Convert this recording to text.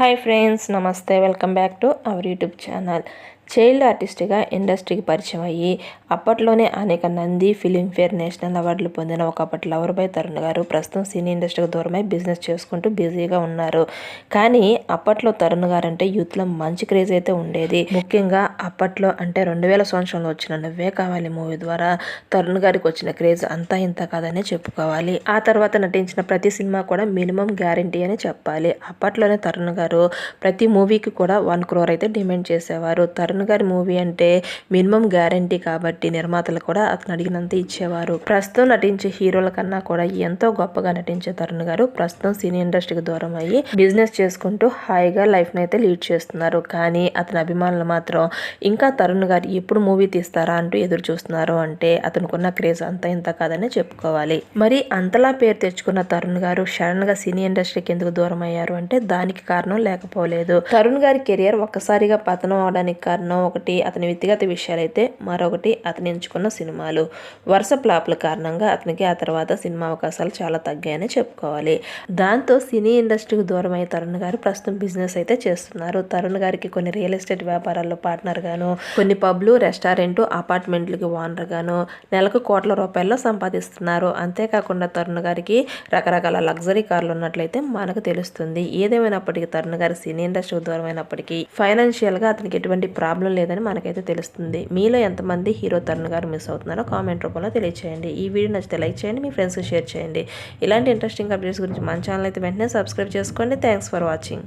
Hi friends నమస్తే. Welcome back to our YouTube channel. Child ఆర్టిస్ట్గా ఇండస్ట్రీకి పరిచయం అయ్యి అప్పట్లోనే అనేక నంది ఫిలింఫేర్ నేషనల్ అవార్డులు పొందిన ఒకప్పటి లవర్ తరుణ్ గారు ప్రస్తుతం సినీ ఇండస్ట్రీకి దూరమై బిజినెస్ చేసుకుంటూ బిజీగా ఉన్నారు. కానీ అప్పట్లో తరుణ్ గారు అంటే యూత్లో మంచి క్రేజ్ అయితే ఉండేది. ముఖ్యంగా అప్పట్లో అంటే రెండు వేల సంవత్సరంలో వచ్చిన నువ్వే కావాలి మూవీ ద్వారా తరుణ్ గారికి వచ్చిన క్రేజ్ అంతా ఇంత కాదనే చెప్పుకోవాలి. ఆ తర్వాత నటించిన ప్రతి సినిమా కూడా మినిమం గ్యారంటీ అని చెప్పాలి. అప్పట్లోనే తరుణ్ గారు ప్రతి మూవీకి కూడా వన్ క్రోర్ అయితే డిమాండ్ చేసేవారు. తరుణ్ గారి మూవీ అంటే మినిమం గ్యారంటీ కాబట్టి నిర్మాతలు కూడా అతను అడిగినంత ఇచ్చేవారు. ప్రస్తుతం నటించే హీరోల కన్నా కూడా ఎంతో గొప్పగా నటించే తరుణ్ గారు ప్రస్తుతం సినీ ఇండస్ట్రీకి దూరం అయ్యి బిజినెస్ చేసుకుంటూ హాయిగా లైఫ్ని అయితే లీడ్ చేస్తున్నారు. కానీ అతని అభిమానులు మాత్రం ఇంకా తరుణ్ గారు ఎప్పుడు మూవీ తీస్తారా అంటూ ఎదురు చూస్తున్నారు అంటే అతనుకున్న క్రేజ్ అంత ఇంత కాదని చెప్పుకోవాలి. మరి అంతలా పేరు తెచ్చుకున్న తరుణ్ గారు సడన్గా సినీ ఇండస్ట్రీకి ఎందుకు దూరం అయ్యారు అంటే దానికి కారణం లేకపోలేదు. తరుణ్ గారి కెరియర్ ఒక్కసారిగా పతనం అవడానికి కారణం ఒకటి అతని వ్యక్తిగత విషయాలైతే మరొకటి అతను ఎంచుకున్న సినిమాలు. వరుస ప్లాప్ల కారణంగా అతనికి ఆ తర్వాత సినిమా అవకాశాలు చాలా తగ్గాయని చెప్పుకోవాలి. దాంతో సినీ ఇండస్ట్రీకి దూరం అయ్యే తరుణ్ గారు ప్రస్తుతం బిజినెస్ అయితే చేస్తున్నారు. తరుణ్ గారికి కొన్ని రియల్ ఎస్టేట్ వ్యాపారాల్లో పార్ట్నర్ గాను కొన్ని పబ్లు రెస్టారెంట్ అపార్ట్మెంట్లకి ఓనర్ గాను నెలకు కోట్ల రూపాయల్లో సంపాదిస్తున్నారు. అంతేకాకుండా తరుణ్ గారికి రకరకాల లగ్జరీ కార్లు ఉన్నట్లయితే మనకు తెలుస్తుంది. ఏదేమైనప్పటికీ తరుణ్ గారి సినీ ఇండస్ట్రీకి దూరమైనప్పటికీ ఫైనాన్షియల్గా అతనికి ఎటువంటి ప్రాబ్లం ప్రాబ్లం లేదని మనకైతే తెలుస్తుంది. మీలో ఎంతమంది హీరో తరుణ్ గారు మిస్ అవుతున్నారో కామెంట్ రూపంలో తెలియచేయండి. ఈ వీడియో నచ్చితే లైక్ చేయండి మీ ఫ్రెండ్స్కి షేర్ చేయండి. ఇలాంటి ఇంట్రెస్టింగ్ అప్డేట్స్ గురించి మన ఛానల్ అయితే వెంటనే సబ్స్క్రైబ్ చేసుకోండి. Thanks for watching.